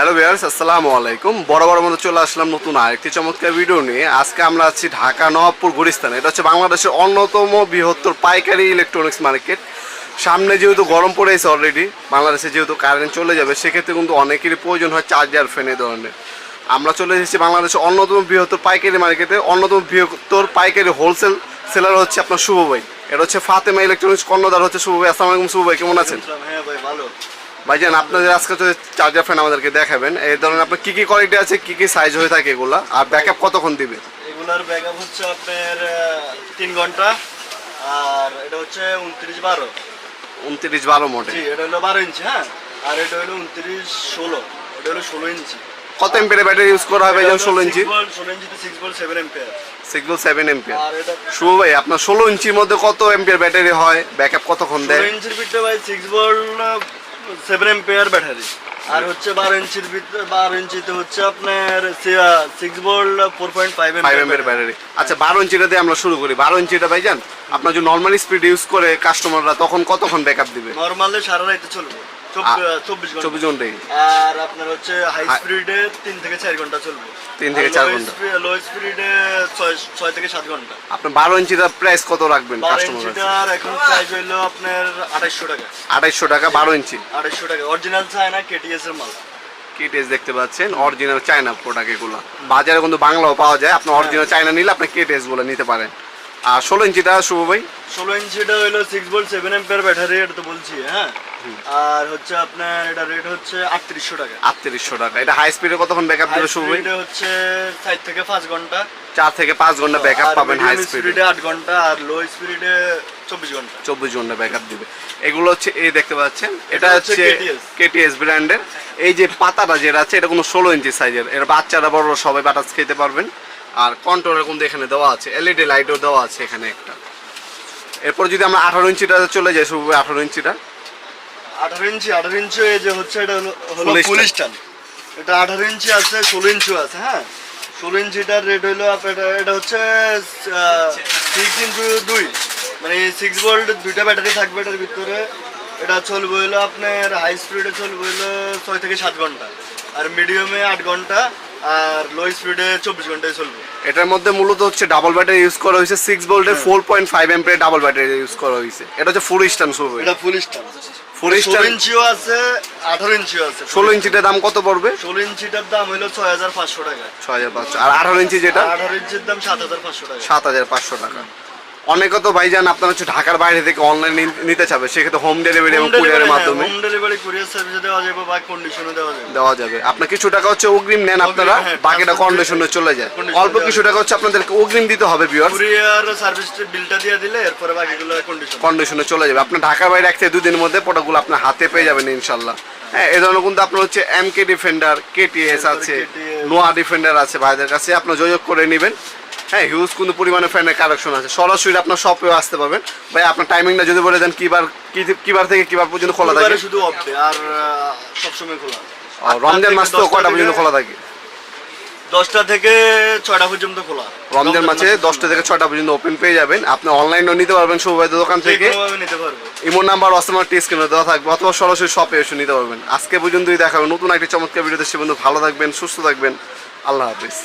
Hello viewers আসসালামু আলাইকুম। বড় বড় মতো চলে আসলাম নতুন আরেকটি চমৎকার ভিডিও নিয়ে। আজকে আমরা আছি ঢাকা, নবাবপুর, গুলিস্তান। এটা হচ্ছে বাংলাদেশের অন্যতম বৃহত্তর পাইকারি ইলেকট্রনিক্স মার্কেট সামনে যেহেতু গরম পড়েছে অলরেডি বাংলাদেশে যেহেতু কারেন্ট চলে যাবে, সেক্ষেত্রে কিন্তু অনেকেরই প্রয়োজন হয় চার্জার ফ্যান এই ধরনের। আমরা চলে এসেছি বাংলাদেশের অন্যতম বৃহত্তর পাইকারি মার্কেটে অন্যতম বৃহত্তর পাইকারি হোলসেল সেলার হচ্ছে আপনার শুভ ভাই। এটা হচ্ছে ফাতেমা ইলেকট্রনিক্স কর্ণধার হচ্ছে শুভ ভাই। আসসালামু শুভ ভাই, কেমন আছেন? হ্যাঁ ভাই, ভালো। ভাইজান আপনাদের আজকে তো চার্জার ফ্যান আমাদেরকে দেখাবেন। এই ধরনের আপনার কি কি কোয়ালিটি আছে কি কি সাইজ হয়ে থাকে এগুলা? আর ব্যাকআপ কতক্ষণ দিবে? এগুলার ব্যাকআপ হচ্ছে আপনার তিন ঘণ্টা আর এটা হচ্ছে উনত্রিশ বারো। উনত্রিশ বারো জি এটা হলো বারো ইঞ্চি হ্যাঁ? আর এটা হলো উনত্রিশ ষোলো। এটা হলো ষোলো ইঞ্চি কত এম্পিয়ার ব্যাটারি ইউজ করা হবে যেমন ষোলো ইঞ্চি ষোলো ইঞ্চিতে সিক্স বল সেভেন এম্পিয়ার সিগল সেভেন এম্পিয়ার আর এটা শুভ ভাই আপনার ষোলো ইঞ্চির মধ্যে কত এম্পিয়ার ব্যাটারি হয়? ব্যাকআপ কতক্ষণ দেয়? ইঞ্চির ভিতরে ভাই সিক্স বল সেভেন এম্পিয়ার ব্যাটারি আর হচ্ছে বারো ইঞ্চির ভিতরে বারো ইঞ্চিতে হচ্ছে আপনার six volt four point five five ampere battery আচ্ছা বারো ইঞ্চিটা দিয়ে আমরা শুরু করি বারো ইঞ্চিটা ভাইজান আপনার যদি নর্মাল স্পিড ইউজ করে কাস্টমাররা তখন কতক্ষণ ব্যাকআপ দিবে নর্মালে সারা রাইতে চলবে চব্বিশ- ঘন্টাই। আর আপনার হচ্ছে হাই স্পিডে তিন থেকে চার ঘণ্টা চলবে। তিন থেকে চার ঘণ্টা। লো স্পিডে ছয় থেকে সাত ঘণ্টা। আপনার বারো প্রাইস কত রাখবেন কাস্টমার এখন প্রাইস হইল আপনার আড়াইশো টাকা। আড়াইশো টাকা বারো ইঞ্চি। আড়াইশো টাকা। অরিজিনাল চায়না কেটিএস এর মাল। কেটিএস দেখতে পাচ্ছেন অরিজিনাল চায়না প্রোডাক্ট এগুলো। বাজারে কিন্তু বাংলাও পাওয়া যায়। আপনি অরিজিনাল চায়না নিলে আপনি কেটিএসগুলো নিতে পারেন। আর ষোলো ইঞ্চিটা শুভ ভাই। ষোলো ইঞ্চিটা হইল six volt seven ampere battery এটা তো বলছি হ্যাঁ? আর হচ্ছে আপনার এটা রেট হচ্ছে আটত্রিশশো টাকা। আটত্রিশশো টাকা। এটা হাই স্পিডে কতক্ষণ ব্যাকআপ হাই দেবে শুভ ভাই? স্পিডে হচ্ছে চার থেকে পাঁচ ঘণ্টা। চার থেকে পাঁচ ঘণ্টা ব্যাকআপ পাবেন হাই স্পিডে আট ঘণ্টা আর লো স্পিডে চব্বিশ ঘণ্টা। চব্বিশ ঘণ্টা ব্যাকআপ দিবে। এগুলো হচ্ছে এই দেখতে পাচ্ছেন এটা এটা হচ্ছে কেটিএস ব্র্যান্ডের এই যে পাতাটা যেটা আছে এটা কোনো ষোলো ইঞ্চি সাইজের এর। বাচ্চারা বড় সবাই বাটাস খেতে পারবেন। আর কন্ট্রোলের কিন্তু এখানে দেওয়া আছে এলইডি লাইটও দেওয়া আছে এখানে একটা। এরপর যদি আমরা আঠারো ইঞ্চিটা চলে যাই শুভ আঠারো ইঞ্চিটা। আঠারো ইঞ্চি আঠারো ইঞ্চি যে হচ্ছে এটা হলো Full ফুল এটা আঠারো ইঞ্চি আছে ষোলো ইঞ্চিও আছে হ্যাঁ? ষোলো ইঞ্চিটার রেট হলো আপনার এটা- এটা হচ্ছে সিক্স ইঞ্চু দুই। মানে সিক্স ভোল্ট দুইটা ব্যাটারি থাকবে এটার ভিতরে। এটা চলবে হলো আপনার হাই স্পিডে চলবে হলো ছয় থেকে সাত ঘণ্টা। আর মিডিয়ামে আট ঘণ্টা। আর লো স্পিডে চব্বিশ ঘন্টায় চলবে। এটার মধ্যে মূলত হচ্ছে ডাবল ব্যাটারি ইউজ করা হয়েছে সিক্স ভোল্টের ফোর পয়েন্ট ফাইভ এম্পের ডাবল ব্যাটারি ইউজ করা হয়েছে। এটা হচ্ছে ফুল স্টান শুরু এটা ফুল স্টান ফুল ষোলো ইঞ্চিও আছে আঠারো ইঞ্চিও আছে। ষোলো ইঞ্চিটার দাম কত পড়বে? ষোলো ইঞ্চিটার দাম হলো ছয় হাজার পাঁচশো টাকা। ছয় হাজার পাঁচশো। আর আঠারো ইঞ্চি যেটা? আঠারো ইঞ্চির দাম সাত হাজার পাঁচশো টাকা। সাত হাজার পাঁচশো টাকা। অনেকে তো ভাইজান আপনার হচ্ছে ঢাকার বাইরে থেকে অনলাইন নিতে চাবে সেক্ষেত্রে হোম ডেলিভারি এবং কুরিয়ারের মাধ্যমে হোম ডেলিভারি কুরিয়ার সার্ভিসে দেওয়া যাবে বা কন্ডিশনে দেওয়া যাবে। দেওয়া যাবে। আপনার কিছু টাকা হচ্ছে অগ্রিম নেন আপনারা হ্যাঁ, বাকিটা কন্ডিশনে চলে যায়। অল্প কিছু টাকা হচ্ছে আপনাদেরকে অগ্রিম দিতে হবে বিয়ার কুরিয়ার সার্ভিস বিলটা দিয়ে দিলে এরপরে বাকিগুলো কন্ডিশন কন্ডিশনে চলে যাবে। আপনার ঢাকার বাইরে এক থেকে দুদিনের মধ্যে প্রোডাক্টগুলো আপনার হাতে পেয়ে যাবেন ইনশাল্লাহ। হ্যাঁ এই ধরনের কিন্তু আপনার হচ্ছে এম কে ডিফেন্ডার কেটিএস আছে নোয়া ডিফেন্ডার আছে ভাইদের কাছে। আপনার যোগাযোগ করে নেবেন। হ্যাঁ হিউজ কোনো পরিমাণে ফ্যানের কালেকশন আছে। সরাসরি আপনার শপেও আসতে পারবেন। ভাই আপনার টাইমিংটা যদি বলে দেন কিবার কিবার থেকে কিবার পর্যন্ত খোলা থাকে? শুধু আর সবসময় খোলা। ও, রমজান মাস তো কয়টা পর্যন্ত খোলা থাকে? দশটা থেকে ছয়টা পর্যন্ত খোলা। রমজান মাসে দশটা থেকে ছয়টা পর্যন্ত ওপেন পেয়ে যাবেন। আপনি অনলাইনও নিতে পারবেন সুবাইদের দোকান থেকে। ইমোর নাম্বার অসমার টি স্ক্রিনে দেওয়া থাকবে অথবা সরাসরি শপে এসে নিতে পারবেন। আজকে পর্যন্তই দেখাবেন নতুন একটি চমৎকার ভিডিওতে সে বন্ধু ভালো থাকবেন সুস্থ থাকবেন। আল্লাহ হাফিজ।